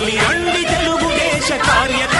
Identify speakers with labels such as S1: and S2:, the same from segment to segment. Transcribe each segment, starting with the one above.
S1: కదలి రండి తెలుగుదేశ కార్యక్రమం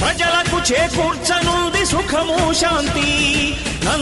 S1: ప్రజలకు చేకూర్చనుంది సుఖము శాంతి.